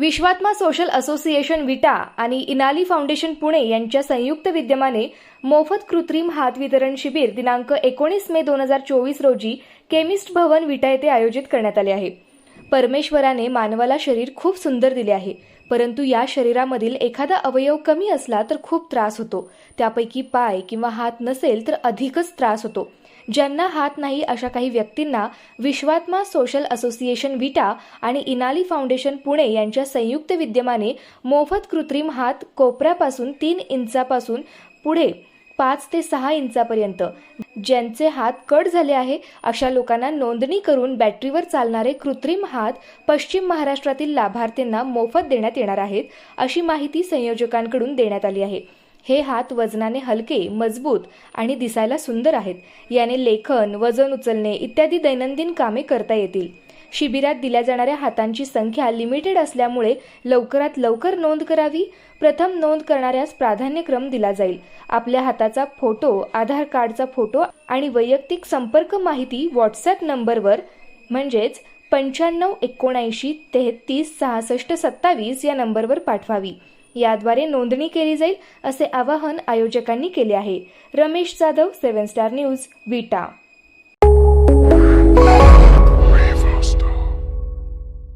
Vishwatma social association Vita आणि Inali foundation Pune यांच्या संयुक्त विद्यमाने मोफत कृत्रिम हात वितरण शिबिर दिनांक एकोणीस मे दोन हजार चोवीस रोजी केमिस्ट भवन विटा येथे आयोजित करण्यात आले आहे. परमेश्वराने मानवाला शरीर खूप सुंदर दिले आहे. परंतु या शरीरामधील एखादा अवयव कमी असला तर खूप त्रास होतो. त्यापैकी पाय किंवा हात नसेल तर अधिकच त्रास होतो. ज्यांना हात नाही अशा काही व्यक्तींना विश्वात्मा सोशल असोसिएशन विटा आणि इनाली फाउंडेशन पुणे यांच्या संयुक्त विद्यमाने मोफत कृत्रिम हात कोपऱ्यापासून तीन इंचापासून पुढे पाच ते सहा इंचापर्यंत ज्यांचे हात कट झाले आहे अशा लोकांना नोंदणी करून बॅटरीवर चालणारे कृत्रिम हात पश्चिम महाराष्ट्रातील लाभार्थींना मोफत देण्यात येणार आहेत अशी माहिती संयोजकांकडून देण्यात आली आहे. हे हात वजनाने हलके मजबूत आणि दिसायला सुंदर आहेत. याने लेखन वजन उचलणे इत्यादी दैनंदिन कामे करता येतील. शिबिरात दिल्या जाणाऱ्या हातांची संख्या लिमिटेड असल्यामुळे लवकरात लवकर नोंद करावी. प्रथम नोंद करणाऱ्यास प्राधान्यक्रम दिला जाईल. आपल्या हाताचा फोटो आधार कार्डचा फोटो आणि वैयक्तिक संपर्क माहिती व्हॉट्सॲप नंबरवर म्हणजेच पंच्याण्णव एकोणऐंशी तेहतीस सहासष्ट सत्तावीस या नंबरवर पाठवावी. याद्वारे नोंदणी केली जाईल असे आवाहन आयोजकांनी केले आहे. Ramesh Jadhav seven star news Vita.